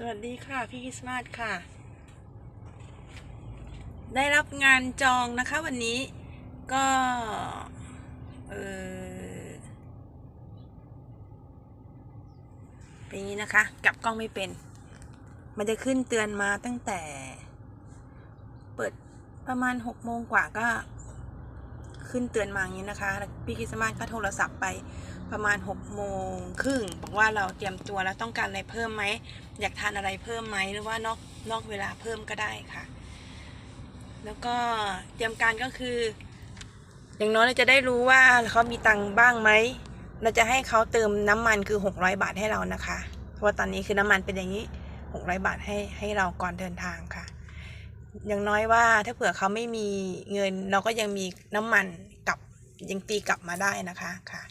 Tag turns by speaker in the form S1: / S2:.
S1: สวัสดีค่ะ พี่คริสต์มาสค่ะ ได้รับงานจองนะคะวันนี้ก็เออเป็นอย่างนี้นะคะกลับกล้องไม่เป็น มันจะขึ้นเตือนมาตั้งแต่ เปิดประมาณหกโมงกว่าก็ ขึ้นเตือนมาอย่างนี้นะคะพี่คริสมาสก็โทรศัพท์ไปประมาณหกโมงครึ่งบอกว่าเราเตรียมตัวแล้วต้องการอะไรเพิ่มไหมอยากทานอะไรเพิ่มไหมหรือว่านอกนอกเวลาเพิ่มก็ได้ค่ะ แล้วก็เตรียมการก็คือ อย่างน้อยเราจะได้รู้ว่าเขามีตังค์บ้างไหมเราจะให้เขาเติมน้ำมันคือหกร้อยบาทให้เรานะคะ เพราะว่าตอนนี้คือน้ำมันเป็นอย่างนี้หกร้อยบาทให้ให้เราก่อนเดินทางค่ะ อย่างน้อยว่าถ้าเผื่อเขาไม่มีเงิน เราก็ยังมีน้ำมันกลับยังตีกลับมาได้นะคะค่ะ